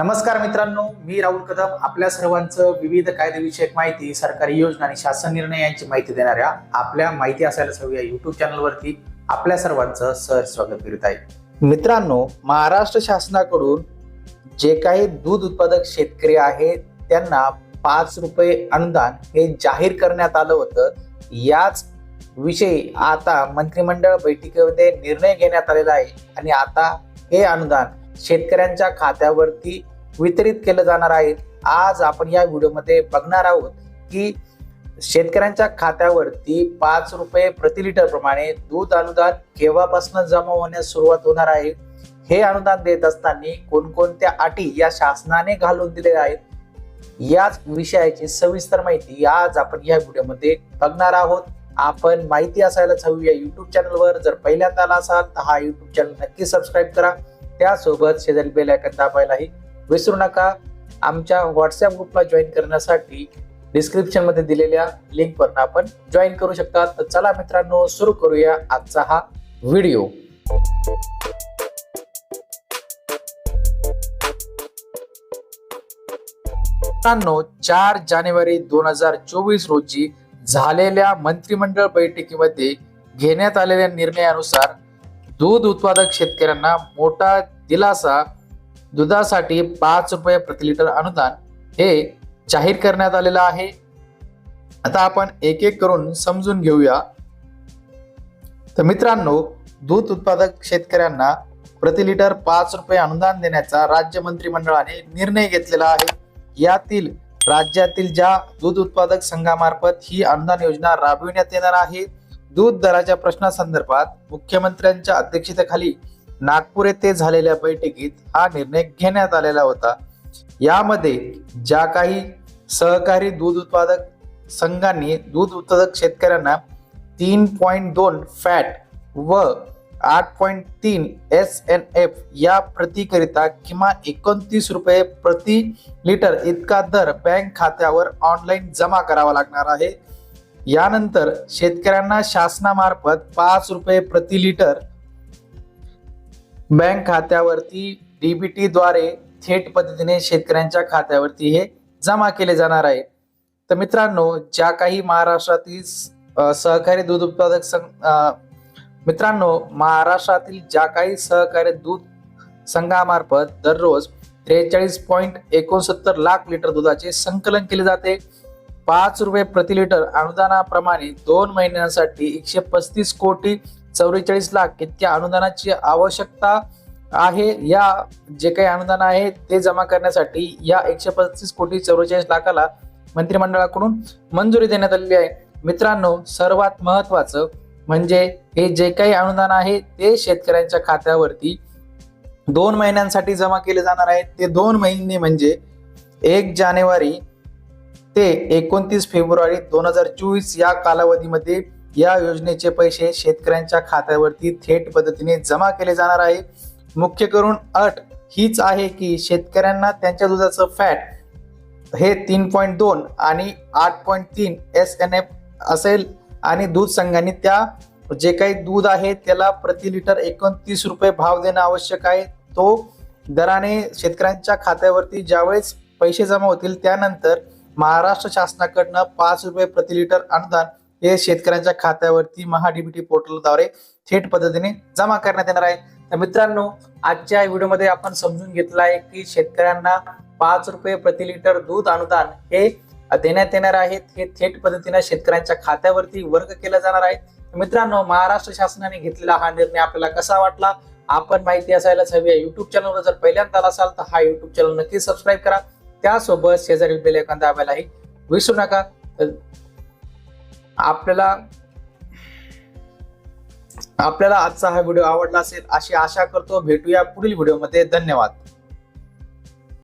नमस्कार मित्रांनो मी राहुल कदम. आपल्या सर्वांचं विविध कायदेविषयक माहिती सरकारी योजना आणि शासन निर्णय यांची माहिती देणाऱ्या आपल्या माहिती असायलाच हवी या युट्यूब चॅनलवरती आपल्या सर्वांचं सहज स्वागत करीत आहे. मित्रांनो महाराष्ट्र शासनाकडून जे काही दूध उत्पादक शेतकरी आहेत त्यांना पाच रुपये अनुदान हे जाहीर करण्यात आलं होतं. याच विषयी आता मंत्रिमंडळ बैठकीमध्ये निर्णय घेण्यात आलेला आहे आणि आता हे अनुदान शेतकऱ्यांच्या खात्यावरती वितरित केलं जाणार आहे. आज आपण या व्हिडिओमध्ये बघणार आहोत की शेतकऱ्यांच्या खात्यावरती पाच रुपये प्रति लिटर प्रमाणे दूध अनुदान केव्हापासून जमा होण्यास सुरुवात होणार आहे. हे अनुदान देत असताना कोणकोणत्या अटी या शासनाने घालून दिलेल्या आहेत याच विषयाची सविस्तर माहिती आज आपण या व्हिडिओमध्ये बघणार आहोत. आपण माहिती असायलाच हवी या युट्यूब चॅनलवर जर पहिल्यांदा आला असाल तर हा युट्यूब चॅनल नक्की सबस्क्राईब करा. त्यासोबत शेजारी बेल आयकन दाबायलाही विसरू नका. आमच्या व्हॉट्सअप ग्रुपला जॉईन करण्यासाठी डिस्क्रिप्शनमध्ये दिलेल्या लिंक आपण जॉईन करू शकता. तर चला मित्रांनो सुरू करूया आजचा हा व्हिडिओ मित्रांनो चार जानेवारी दोन हजार चोवीस रोजी झालेल्या मंत्रिमंडळ बैठकीमध्ये घेण्यात आलेल्या निर्णयानुसार दूध उत्पादक शेतकऱ्यांना मोठा दिलासा दुधासाठी पाच रुपये प्रति लिटर अनुदान हे जाहीर करण्यात आलेलं आहे. आता आपण एक एक करून समजून घेऊया. तर मित्रांनो दूध उत्पादक शेतकऱ्यांना प्रति लिटर पाच रुपये अनुदान देण्याचा राज्य मंत्रिमंडळाने निर्णय घेतलेला आहे. यातील राज्यातील ज्या दूध उत्पादक संघामार्फत ही अनुदान योजना राबविण्यात येणार आहे दूध दराच्या प्रश्नासंदर्भात मुख्यमंत्र्यांच्या अध्यक्षतेखाली नागपूर येथे झालेल्या बैठकीत हा निर्णय घेण्यात आलेला होता. यामध्ये ज्या काही सहकारी दूध उत्पादक संघांनी दूध उत्पादक शेतकऱ्यांना तीन पॉईंट दोन फॅट व आठ पॉईंट तीन एस एन एफ या प्रतीकरिता किमान एकोणतीस रुपये प्रति लिटर इतका दर बँक खात्यावर ऑनलाईन जमा करावा लागणार आहे. यानंतर शेतकऱ्यांना शासनामार्फत पाच रुपये प्रति लिटर बँक खात्यावरती डीबीटी द्वारे थेट पद्धतीने शेतकऱ्यांच्या खात्यावरती हे जमा केले जाणार आहे. तर मित्रांनो ज्या काही महाराष्ट्रातील सहकारी दूध उत्पादक संघ मित्रांनो महाराष्ट्रातील ज्या काही सहकारी दूध संघामार्फत दररोज त्रेचाळीस पॉईंट एकोणसत्तर लाख लिटर दुधाचे संकलन केले जाते. पाच रुपये प्रति लिटर अनुदानाप्रमाणे दोन महिन्यांसाठी एकशे पस्तीस कोटी चौवेचाळीस लाख इतक्या अनुदानाची आवश्यकता आहे. या जे काही अनुदान आहे ते जमा करण्यासाठी या एकशे पस्तीस कोटी चौवेचाळीस लाखाला मंत्रिमंडळाकडून मंजुरी देण्यात आलेली आहे. मित्रांनो सर्वात महत्वाचं म्हणजे हे जे काही अनुदान आहे ते शेतकऱ्यांच्या खात्यावरती दोन महिन्यांसाठी जमा केले जाणार आहे. ते दोन महिने म्हणजे एक जानेवारी ते एकोणतीस फेब्रुवारी दोन हजार चोवीस या कालावधीमध्ये या योजनेचे पैसे शेतकऱ्यांच्या खात्यावरती थेट पद्धतीने जमा केले जाणार आहे. मुख्य करून अट हीच आहे की शेतकऱ्यांना त्यांच्या दुधाचं फॅट हे तीन पॉईंट दोन आणि आठ पॉईंट तीन एस एन एफ असेल आणि दूध संघांनी त्या जे काही दूध आहे त्याला प्रति लिटर एकोणतीस रुपये भाव देणं आवश्यक आहे. तो दराने शेतकऱ्यांच्या खात्यावरती ज्यावेळेस पैसे जमा होतील त्यानंतर महाराष्ट्र शासनाकडनं पाच रुपये प्रति लिटर अनुदान हे शेतकऱ्यांच्या खात्यावरती महाडीबीटी पोर्टलद्वारे थेट पद्धतीने जमा करण्यात येणार आहे. तर मित्रांनो आजच्या व्हिडिओमध्ये आपण समजून घेतलं आहे की शेतकऱ्यांना पाच रुपये प्रति लिटर दूध अनुदान हे देण्यात येणार आहे. हे थेट पद्धतीने शेतकऱ्यांच्या खात्यावरती वर्ग केला जाणार आहे. मित्रांनो महाराष्ट्र शासनाने घेतलेला हा निर्णय आपल्याला कसा वाटला? आपण माहिती असायलाच हवी आहे. युट्यूब चॅनलवर जर पहिल्यांदा आला असाल तर हा युट्यूब चॅनल नक्की सबस्क्राईब करा. त्यासोबत शेजारील बेल आयकॉन दाबायलाही विसरू नका. आपल्याला आपल्याला आजचा हा व्हिडिओ आवडला असेल अशी आशा करतो. भेटूया पुढील व्हिडिओमध्ये. धन्यवाद.